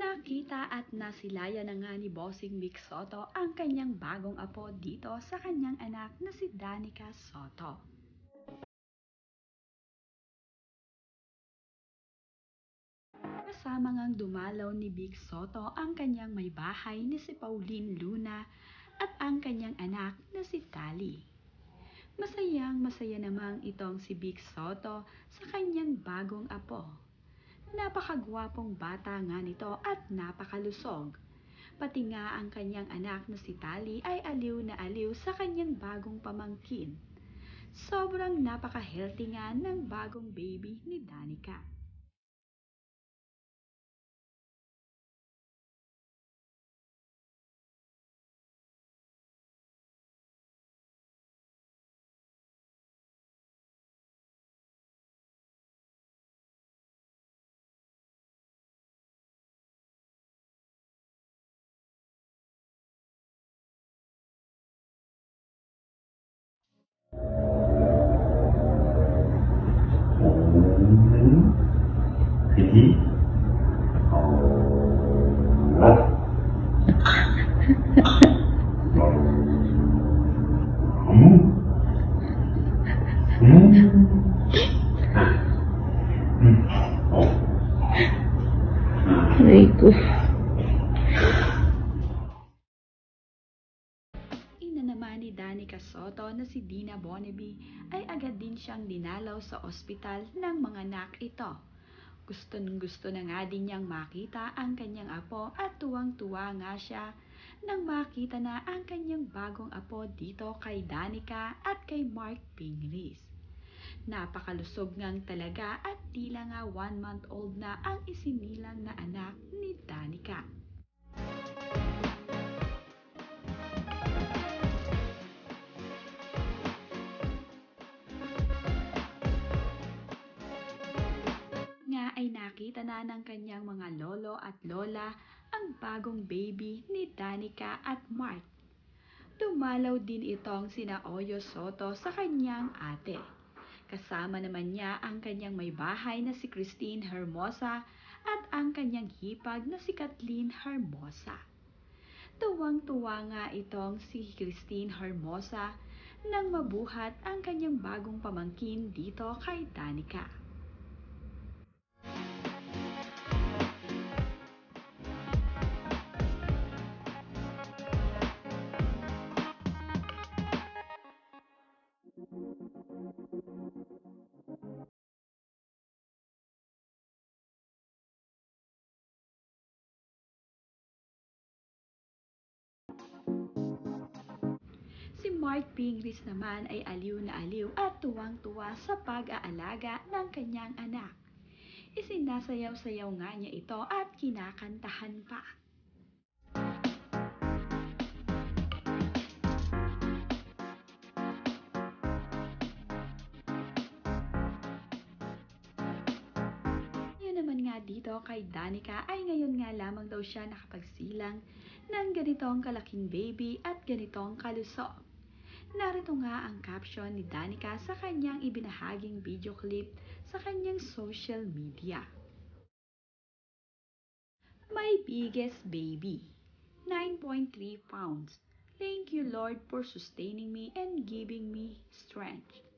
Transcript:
Nakita at nasilaya na nga ni Bossing Vic Soto ang kanyang bagong apo dito sa kanyang anak na si Danica Soto. Kasama ngang dumalaw ni Vic Soto ang kanyang may bahay ni si Pauline Luna at ang kanyang anak na si Tali. Masayang masaya namang itong si Vic Soto sa kanyang bagong apo. Napakagwapong bata nga nito at napakalusog. Pati nga ang kanyang anak na si Tali ay aliw na aliw sa kanyang bagong pamangkin. Sobrang napaka-healthy nga ng bagong baby ni Danica. Soto na si Dina Bonneby ay agad din siyang dinalaw sa ospital ng mga anak ito. Gusto ng gusto na nga din niyang makita ang kanyang apo at tuwang-tuwa nga siya nang makita na ang kanyang bagong apo dito kay Danica at kay Mark Pingris. Napakalusog ngang talaga at tila nga one month old na ang isinilang na anak na ng kanyang mga lolo at lola ang bagong baby ni Danica at Mark. Dumalaw din itong sina Oyo Soto sa kanyang ate. Kasama naman niya ang kanyang may bahay na si Christine Hermosa at ang kanyang hipag na si Kathleen Hermosa. Tuwang-tuwa nga itong si Christine Hermosa nang mabuhat ang kanyang bagong pamangkin dito kay Danica. Mark Pingris naman ay aliw na aliw at tuwang-tuwa sa pag-aalaga ng kanyang anak. Isinasayaw-sayaw nga niya ito at kinakantahan pa. Naman nga dito kay Danica ay ngayon nga lamang daw siya nakapagsilang ng ganitong kalaking baby at ganitong kalusog. Narito nga ang caption ni Danica sa kanyang ibinahaging video clip sa kanyang social media. My biggest baby, 9.3 pounds. Thank you Lord for sustaining me and giving me strength.